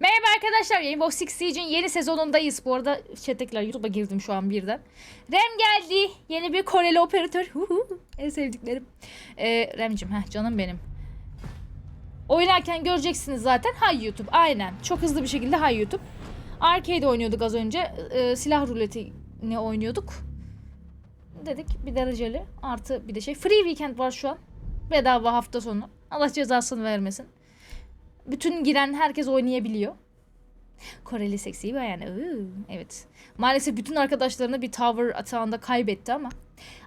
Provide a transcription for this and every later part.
Merhaba arkadaşlar Rainbow Six Siege'in yeni sezonundayız. Bu arada chat'tekiler YouTube'a girdim şu an birden. Rem geldi. Yeni bir Koreli operatör. En sevdiklerim. Ee, Rem'cim heh, canım benim. Oynarken göreceksiniz zaten. Hay YouTube aynen. Çok hızlı bir şekilde hay YouTube. Arcade oynuyorduk az önce. Ee, silah ruletini oynuyorduk. Dedik bir dereceli. Artı bir de şey. Free weekend var şu an. Bedava hafta sonu. Allah cezasını vermesin. Bütün giren herkes oynayabiliyor. Koreli seksi bayan. Iı, Evet. Maalesef bütün arkadaşlarını bir tower atağında kaybetti ama.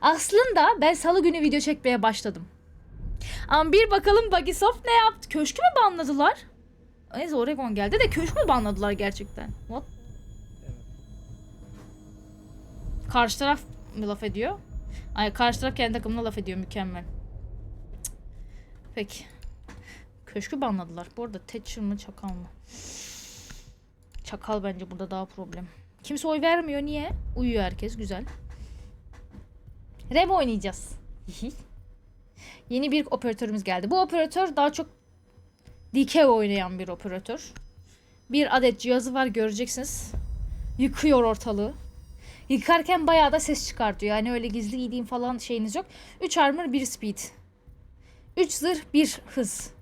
Aslında ben salı günü video çekmeye başladım. Ama bir bakalım Bugisoft ne yaptı? Köşkü mü banladılar? Neyse Oregon geldi de köşk mü banladılar gerçekten? What? Karşı taraf mı laf ediyor? Ay karşı taraf kendi takımına laf ediyor mükemmel. Cık. Peki. Köşkü banladılar. Bu arada Thatcher mı çakal mı? Çakal bence burada daha problem. Kimse oy vermiyor. Niye? Uyuyor herkes. Güzel. Rem oynayacağız. Yeni bir operatörümüz geldi. Bu operatör daha çok DK oynayan bir operatör. Bir adet cihazı var göreceksiniz. Yıkıyor ortalığı. Yıkarken bayağı da ses çıkartıyor. Yani öyle gizli giydiğim falan şeyiniz yok. 3 armor 1 speed. 3 zırh 1 hız.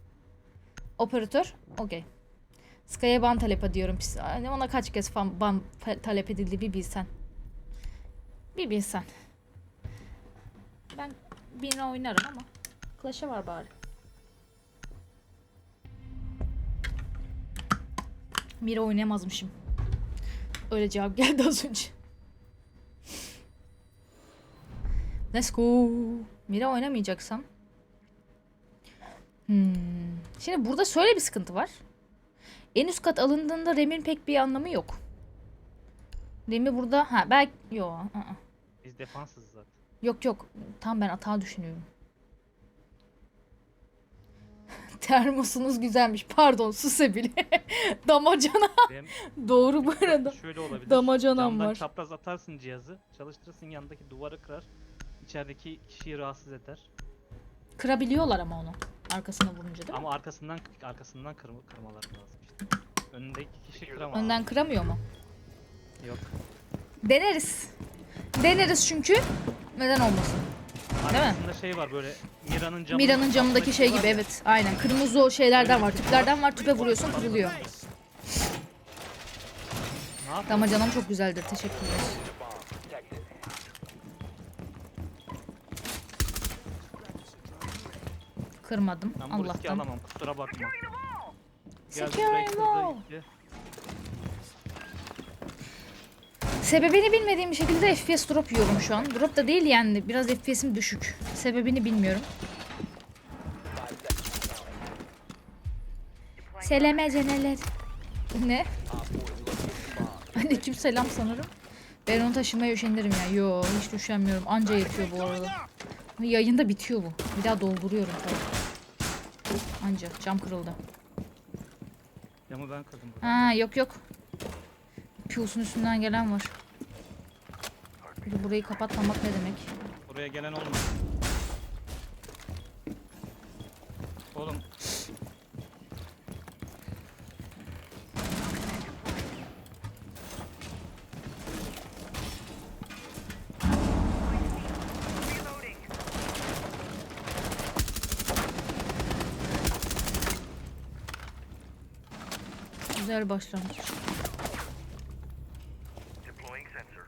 Operatör. Okey. Sky'a ban talep ediyorum. Hani ona kaç kez fan ban talep edildi bir bilsen. Bir bilsen. Ben birine oynarım ama Clash'a var bari. Mira oynayamazmışım. Öyle cevap geldi az önce. Let's go. Mira oynamayacaksam. Hmm. Şimdi burada şöyle bir sıkıntı var. En üst kat alındığında Rem'in pek bir anlamı yok. Rem'i burada ha belki ı-ı. Biz defansız zaten. Yok yok. Tam ben hata düşünüyorum. Termosunuz güzelmiş. Pardon su sebili. Damacana. Benim Doğru bu arada. şöyle olabilir. Damacanam Camdan var. çapraz atarsın cihazı. Çalıştırırsın yanındaki duvarı kırar. İçerideki kişiyi rahatsız eder. Kırabiliyorlar ama onu. Arkasına vurunca değil mi? Ama arkasından arkasından kırma, kırmalar lazım işte. Önündeki kişi kıramaz. Önden kıramıyor mu? Yok. Deneriz. Deneriz çünkü. Neden olmasın? Değil mi? Arkasında şey var böyle Mira'nın camı. Mira'nın camındaki şey gibi evet. Aynen. Kırmızı o şeylerden var. Tüplerden var. Tüpe vuruyorsun kırılıyor. Ne yapıyor? Damacanam çok güzeldir. Teşekkürler. Kırmadım. Ben bu riski Allah'tan. alamam kusura bakma. Securing wall. gitti. Sebebini bilmediğim bir şekilde FPS drop yiyorum şu an. Drop da değil yani. Biraz FPS'im düşük. Sebebini bilmiyorum. Selameceneler. Ne? Aleyküm selam sanırım. Ben onu taşımaya üşenirim ya. Yo hiç üşenmiyorum. Anca yetiyor bu arada. Yayında bitiyor bu. Bir daha dolduruyorum tabii. Anca. Cam kırıldı. Camı ben kırdım. burada. Ha yok yok. Piusun üstünden gelen var. De burayı kapatmamak ne demek? Buraya gelen olmadı. Oğlum Güzel başlangıç. Deploying sensor.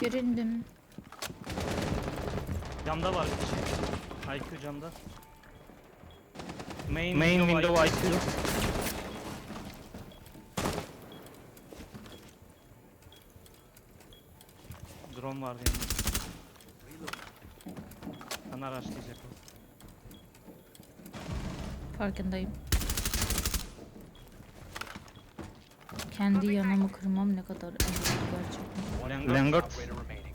Gerindim. camda var bir kişi. IQ camda. Main, Main window, IQ. Drone var yanında. Sana araçlayacak o. Farkındayım. Kendi yanımı kırmam ne kadar önemli gerçekten. Remaining.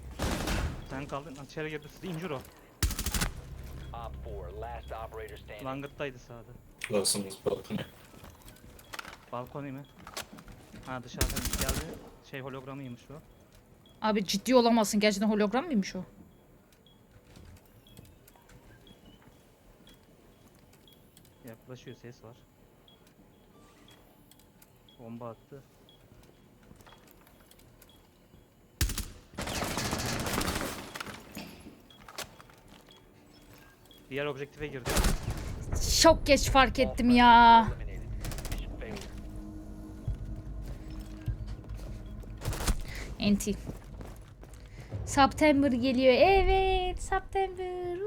Sen kaldın. İçeri girdi. Injure o. Op 4, last operator standing. Sağda. Lawson's balcony. Balkoni mi? Ha dışarıdan geldi. Şey hologramıymış o. Abi ciddi olamazsın. Gerçekten hologram mıymış o? Yaklaşıyor ses var. Bomba attı. Diğer objektife girdi. Çok geç fark All ettim ya. Enti. September geliyor. Evet, September.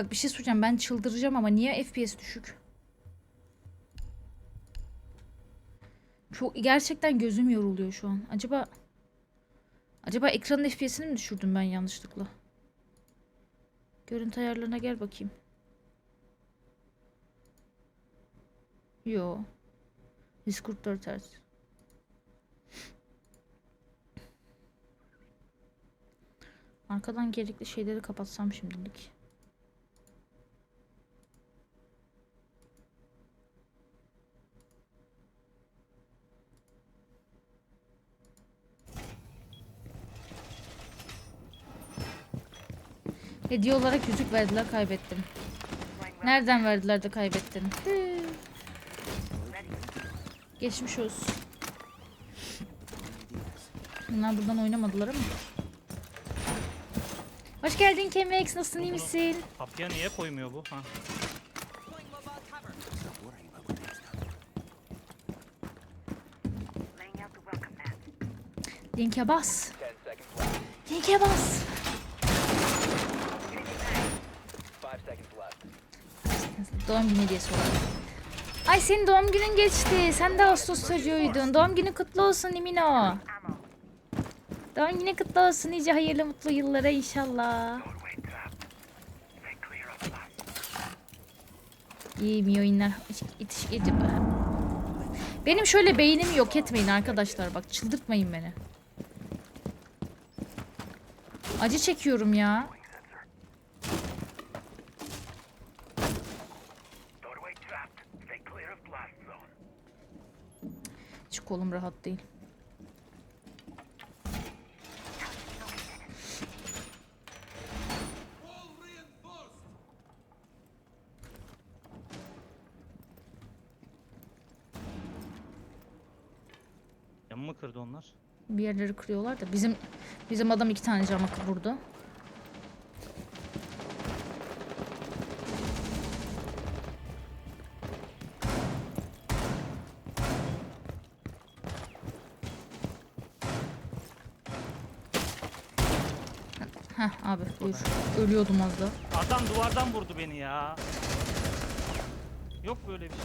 Bak bir şey soracağım. Ben çıldıracağım ama niye FPS düşük? Çok gerçekten gözüm yoruluyor şu an. Acaba Acaba ekranın FPS'ini mi düşürdüm ben yanlışlıkla? Görüntü ayarlarına gel bakayım. Yo. 144 Hz. Arkadan gerekli şeyleri kapatsam şimdilik. Hediye olarak yüzük verdiler kaybettim. Nereden verdiler de kaybettim. Hı. Geçmiş olsun. Bunlar buradan oynamadılar ama. Hoş geldin Kemex. Nasılsın iyi misin? Kapıya niye koymuyor bu? Ha. Linke bas. 10 seconds left. Linke bas. Doğum günü hediyesi olarak. Ay senin doğum günün geçti. Sen de Ağustos çocuğuydun. Doğum günü kutlu olsun Imino. Doğum günü kutlu olsun. Nice hayırlı mutlu yıllara inşallah. İyi iyi oyunlar. İtiş, itiş, Benim şöyle beynimi yok etmeyin arkadaşlar. Bak çıldırtmayın beni. Acı çekiyorum ya. Hiç kolum rahat değil. Camı mı kırdı onlar? Bir yerleri kırıyorlar da bizim bizim adam iki tane cama vurdu. Heh abi buyur. Ölüyordum az da. Adam duvardan vurdu beni ya. Yok böyle bir şey.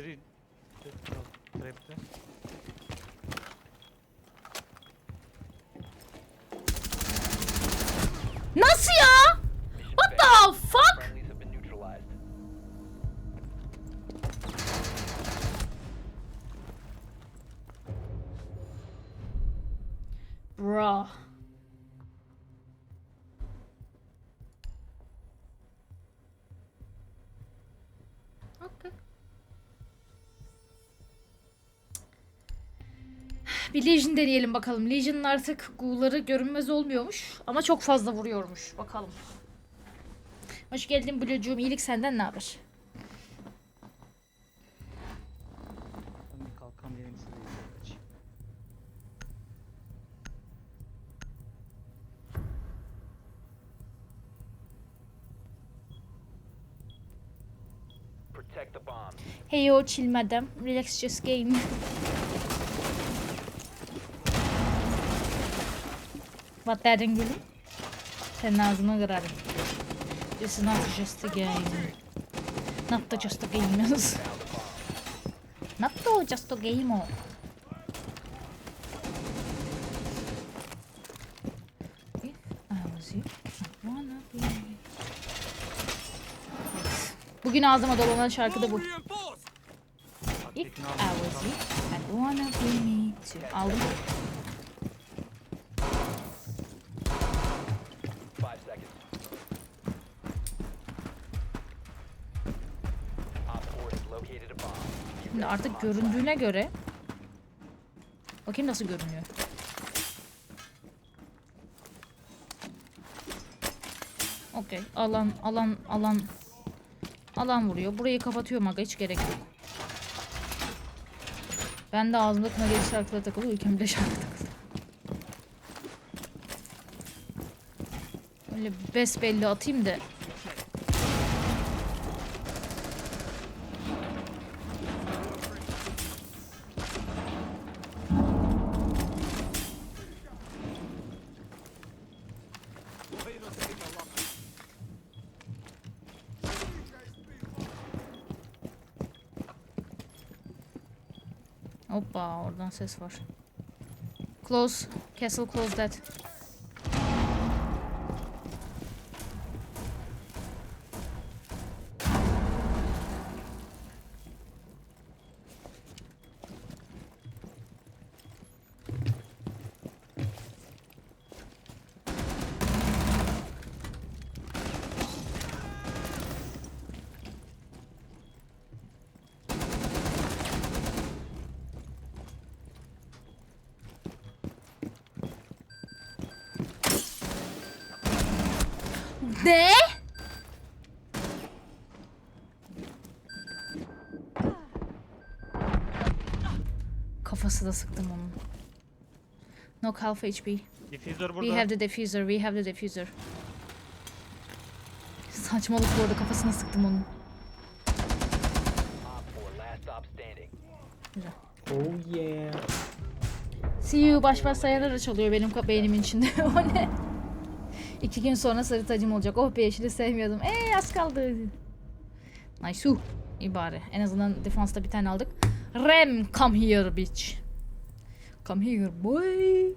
didn't Bir Legion deneyelim bakalım. Legion'ın artık Ghoul'ları görünmez olmuyormuş. Ama çok fazla vuruyormuş. Bakalım. Hoş geldin Blue'cuğum. İyilik senden ne haber? Hey yo chill madam. Relax just game. Derdin gülüm? Senin ağzını kırarım. This is not just a game. Not just a game. not just a game o. was you? I wanna be. Evet. Bugün ağzıma dolanan şarkı da bu. İlk I was you. I wanna be me too. Aldım. Five seconds. Op 4 has located a bomb. You Şimdi artık göründüğüne göre Bakayım nasıl görünüyor. Okey. Alan alan alan alan vuruyor. Burayı kapatıyorum aga hiç gerek yok. Ben de ağzımda kınageli şarkılara takılı, ülkemde şarkı takılı. Öyle besbelli atayım da Hoppa oradan ses var. Close. Castle close that. Ne? Kafası da sıktım onun. Knock half HP. Diffuser We burada. have the diffuser. We have the diffuser. Saçmalık bu arada kafasına sıktım onun. Op 4 last stop standing. Güzel. Oh yeah. See you baş baş sayarak çalıyor benim beynimin içinde. o ne? İki gün sonra sarı tacım olacak. Oh be yeşili sevmiyordum. Eee az kaldı. Nice. Uh. İyi bari. En azından defansta bir tane aldık. Rem come here bitch. Come here boy.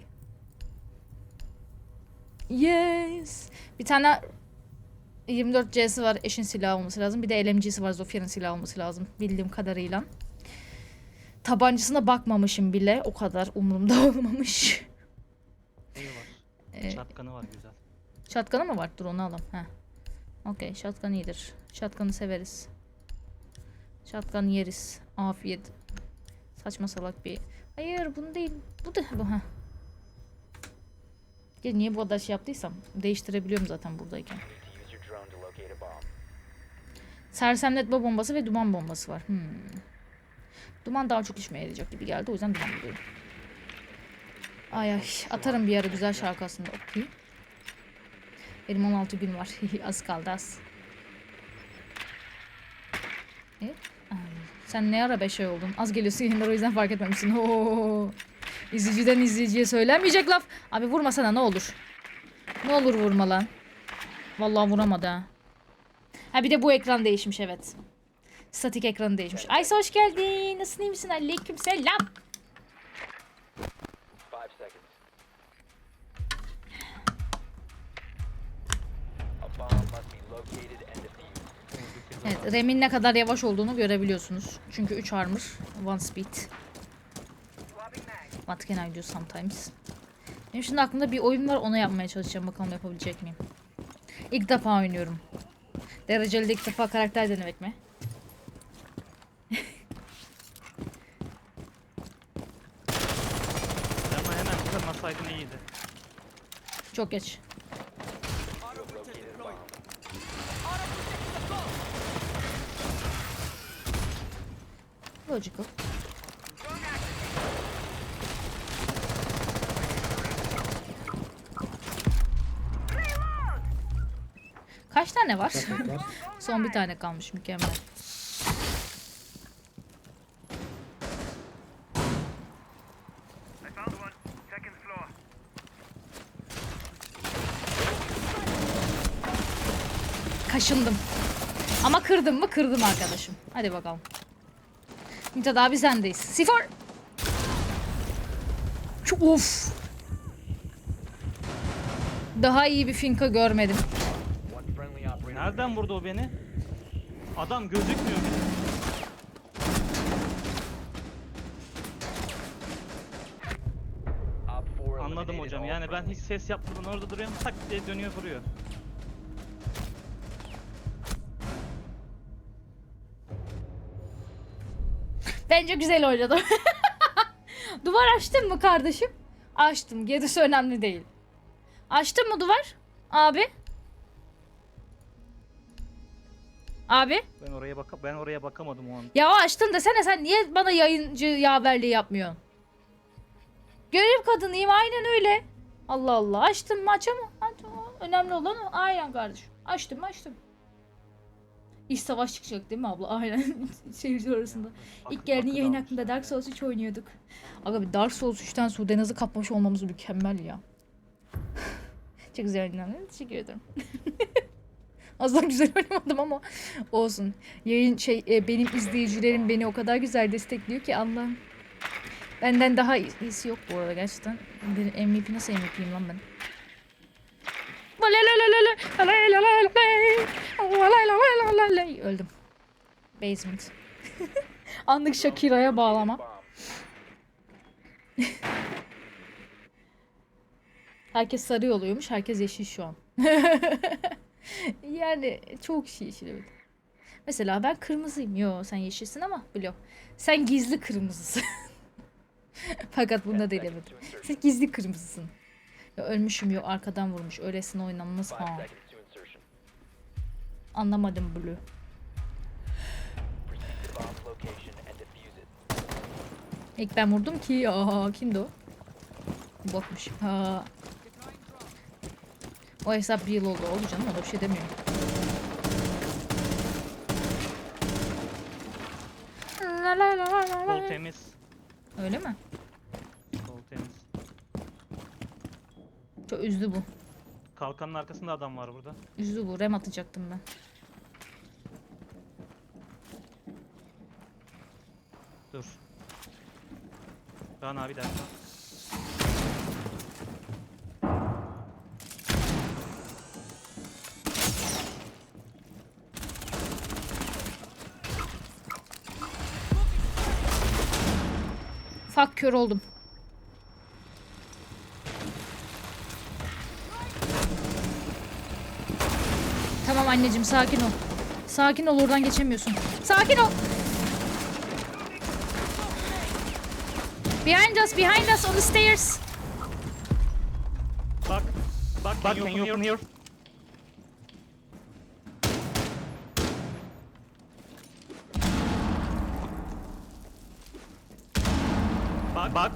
Yes. Bir tane 24 C'si var. Eşin silahı olması lazım. Bir de LMG'si var. Zofya'nın silahı olması lazım. Bildiğim kadarıyla. Tabancasına bakmamışım bile. O kadar umurumda olmamış. Şey var güzel. Şatkanı mı var? Dur onu alalım. Heh. Okey. Şatkan iyidir. Şatkanı severiz. Şatkan yeriz. Afiyet. Saçma salak bir... Hayır bunu değil. Bu da bu. Heh. Ya niye bu kadar şey yaptıysam değiştirebiliyorum zaten buradayken. Sersemletme bombası ve duman bombası var. Hmm. Duman daha çok işime yarayacak gibi geldi. O yüzden duman buluyorum. Ay ay. Atarım bir ara güzel şarkı aslında. Okey. Benim 16 gün var. az kaldı az. Evet. Ay, Sen ne ara 5 ay oldun? Az geliyorsun yayınlara o yüzden fark etmemişsin. Oo. İzleyiciden izleyiciye söylenmeyecek laf. Abi vurmasana ne olur. Ne olur vurma lan. Vallahi vuramadı ha. Ha bir de bu ekran değişmiş evet. Statik ekranı değişmiş. Aysa hoş geldin. Nasılsın iyi misin? Aleyküm selam. Evet Rem'in ne kadar yavaş olduğunu görebiliyorsunuz. Çünkü 3 armor, 1 speed. What can I do sometimes? Benim şimdi aklımda bir oyun var onu yapmaya çalışacağım. Bakalım yapabilecek miyim? İlk defa oynuyorum. Dereceli de ilk defa karakter denemek mi? Ama hemen kırmasaydın iyiydi. Çok geç. You have located a bomb. Logical. Kaç tane var? Son bir tane kalmış mükemmel. Kaşındım. Ama kırdım mı? Kırdım arkadaşım. Hadi bakalım. Mithat abi sendeyiz. Sifor. Of. Daha iyi bir finka görmedim. Nereden vurdu o beni? Adam gözükmüyor bile. Op 4 Anladım hocam. Yani ben hiç ses yapmadan orada duruyorum. Tak diye dönüyor vuruyor. Bence güzel oynadım. duvar açtın mı kardeşim? Açtım. Gerisi önemli değil. Açtın mı duvar? Abi? Abi? Ben oraya baka ben oraya bakamadım o an. Ya açtın desene sen niye bana yayıncı yaverliği yapmıyorsun? Görev kadınıyım aynen öyle. Allah Allah açtım mı açamam. Aç- Önemli olan o. Aynen kardeşim. Açtım açtım. İş savaş çıkacak değil mi abla? Aynen. Seyirci arasında. İlk Bak- geldiğin yayın hakkında Dark. Souls 3 oynuyorduk. Aga bir Dark Souls 3'ten Sudenaz'ı kapmış olmamız mükemmel ya. Çok güzel oynadın. Teşekkür ederim. Az daha güzel oynamadım ama olsun. Yayın şey e, benim izleyicilerim beni o kadar güzel destekliyor ki Allah'ım. Benden daha iyisi yok bu arada gerçekten. MVP nasıl MVP'yim lan ben? Öldüm. Basement. Anlık Shakira'ya bağlama. Herkes sarı oluyormuş, herkes yeşil şu an. yani çok şey yeşil evet. Mesela ben kırmızıyım. Yo sen yeşilsin ama biliyorum. Sen gizli kırmızısın. Fakat bunda. To insertion. Sen gizli kırmızısın. Ya ölmüşüm yok arkadan vurmuş. Öylesine oynanmaz ha. Anlamadım Blue. İlk ben vurdum ki. Aa, kimdi o? Botmuş. Ha. O hesap bir yıl oldu. Oldu canım o da bir şey demiyor. La la la la la Sol temiz. Öyle mi? Sol temiz. Çok üzdü bu. Kalkanın arkasında adam var burada. Üzdü bu. Rem atacaktım ben. Dur. Kaan abi dersen. Fak kör oldum. Tamam anneciğim sakin ol. Sakin ol oradan geçemiyorsun. Sakin ol. Behind us, behind us on the stairs. Bak. Bak, Bak can you open Bak.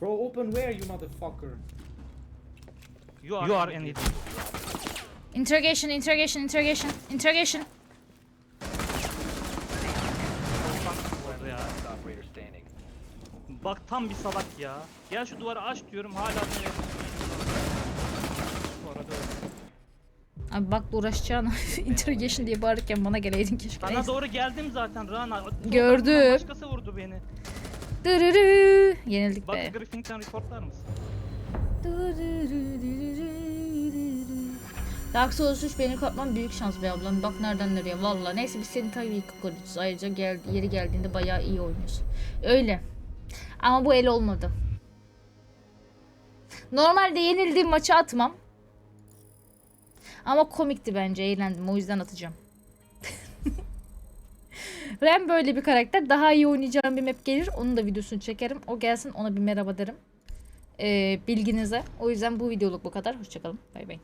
Bro, open where, you motherfucker? You are, you are an idiot. Interrogation, interrogation, interrogation, interrogation. Bak tam bir salak ya. Gel şu duvarı aç diyorum hala böyle yapıyor. Bu arada öyle. Abi bak uğraşacağına interrogation diye bağırırken bana geleydin keşke. Sana Neyse. doğru geldim zaten Rana. Gördüm. Başkası vurdu beni. Dırırı. Yenildik Bak be. Griffin'den reportlar mısın? Dark Souls 3 beni katman büyük şans be ablam. Bak nereden nereye valla. Neyse biz seni tabii ki koruyacağız. Ayrıca gel, yeri geldiğinde bayağı iyi oynuyorsun. Öyle. Ama bu el olmadı. Normalde yenildiğim maçı atmam. Ama komikti bence. Eğlendim. O yüzden atacağım. Rem böyle bir karakter. Daha iyi oynayacağım bir map gelir. Onun da videosunu çekerim. O gelsin ona bir merhaba derim. Ee, bilginize. O yüzden bu videoluk bu kadar. Hoşçakalın. Bay bay.